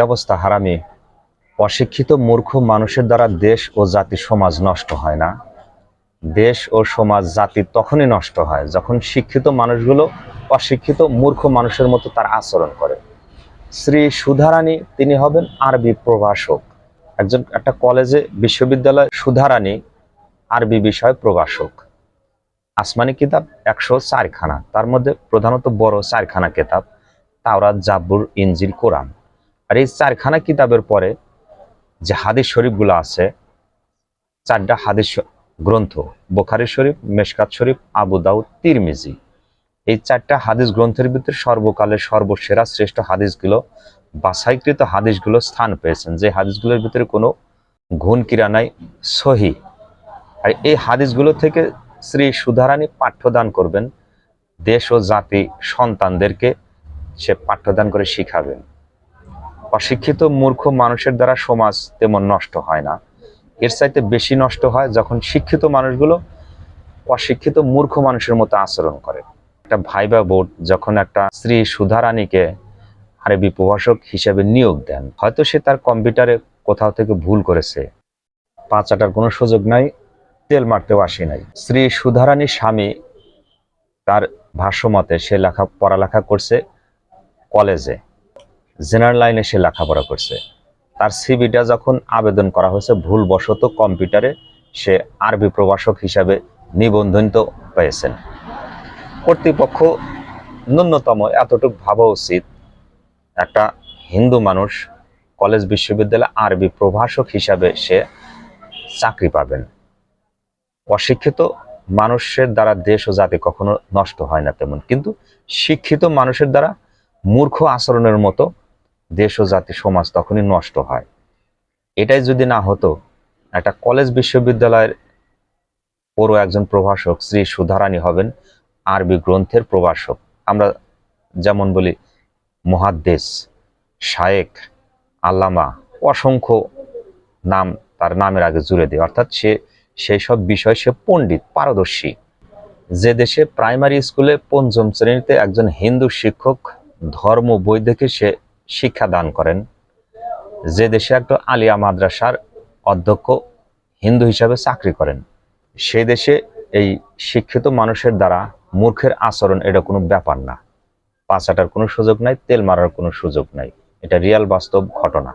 অবস্থা হারামি। অশিক্ষিত মূর্খ মানুষের দ্বারা দেশ ও জাতি, সমাজ নষ্ট হয় না। দেশ ও সমাজ, জাতি তখনই নষ্ট হয় যখন শিক্ষিত মানুষগুলো অশিক্ষিত মূর্খ মানুষের মতো তার আচরণ করে। শ্রী সুধারানী তিনি হবেন আরবি প্রভাষক। একজন, একটা কলেজে বিশ্ববিদ্যালয় সুধারানী আরবি বিষয় প্রভাষক। আসমানি কিতাব একশো চারখানা, তার মধ্যে প্রধানত বড় চারখানা কিতাব, তাওরাত, জাব্বুর ইঞ্জিল কোরআন। আর এই চারখানা কিতাবের পরে যে হাদিস শরীফগুলো আছে, চারটা হাদিস গ্রন্থ, বোখারি শরীফ, মেশকাত শরীফ, আবু দাউদ, তিরমিজি। এই চারটা হাদিস গ্রন্থের ভিতরে সর্বকালের সর্বসেরা শ্রেষ্ঠ হাদিসগুলো, বাছাইকৃত হাদিসগুলো স্থান পেয়েছেন। যে হাদিসগুলোর ভিতরে কোনো ঘুণ কিরা নাই, সহি। আর এই হাদিসগুলো থেকে শ্রী সুধারানী পাঠ্যদান করবেন। দেশ ও জাতি সন্তানদেরকে সে পাঠ্যদান করে শিখাবেন। অশিক্ষিত মূর্খ মানুষের দ্বারা সমাজ তেমন নষ্ট হয় না। এর চাইতে বেশি নষ্ট হয় যখন শিক্ষিত মানুষগুলো অশিক্ষিত মূর্খ মানুষের মতো আচরণ করে। একটা ভাইবা বোর্ড যখন একটা স্ত্রী সুধারানীকে আরবি প্রভাষক হিসেবে নিয়োগ দেন, হয়তো সে তার কম্পিউটারে কোথাও থেকে ভুল করেছে। পাঁচ আটার কোনো সুযোগ নাই, তেল মারতেও আসি নাই। শ্রী সুধারানীর স্বামী তার ভাষ্যমতে সে লেখা, পড়ালেখা করছে কলেজে। জেনারেল লাইনে সে লেখাপড়া করছে। তার সিবিটা যখন আবেদন করা হয়েছে, ভুলবশত কম্পিউটারে সে আরবি প্রভাষক হিসাবে নিবন্ধিত পেয়েছেন। কর্তৃপক্ষ ন্যূনতম এতটুকু ভাবা উচিত, একটা হিন্দু মানুষ কলেজ বিশ্ববিদ্যালয়ে আরবি প্রভাষক হিসাবে সে চাকরি পাবেন। অশিক্ষিত মানুষের দ্বারা দেশ ও জাতি কখনো নষ্ট হয় না তেমন, কিন্তু শিক্ষিত মানুষের দ্বারা মূর্খ আচরণের মতো দেশ ও জাতি, সমাজ তখনই নষ্ট হয়। এটাই যদি না হতো, একটা কলেজ বিশ্ববিদ্যালয়ের বড় একজন প্রভাষক শ্রী সুধারানী হবেন আরবি গ্রন্থের প্রভাষক। আমরা যেমন বলি, মহাদ্দেশ শায়েক আল্লামা, অসংখ্য নাম তার নামের আগে জুড়ে দেয়। অর্থাৎ সে, সেই সব বিষয় সে পণ্ডিত, পারদর্শী। যে দেশে প্রাইমারি স্কুলে পঞ্চম শ্রেণীতে একজন হিন্দু শিক্ষক ধর্ম বই দেখে সে শিক্ষা দান করেন। যে দেশে একটা আলিয়া মাদ্রাসার অধ্যক্ষ হিন্দু হিসাবে চাকরি করেন সে দেশে এই শিক্ষিত মানুষের দ্বারা মূর্খের আচরণ এটা কোনো ব্যাপার না। পাঁচাটার কোনো সুযোগ নাই, তেল মারার কোনো সুযোগ নাই। এটা রিয়াল বাস্তব ঘটনা।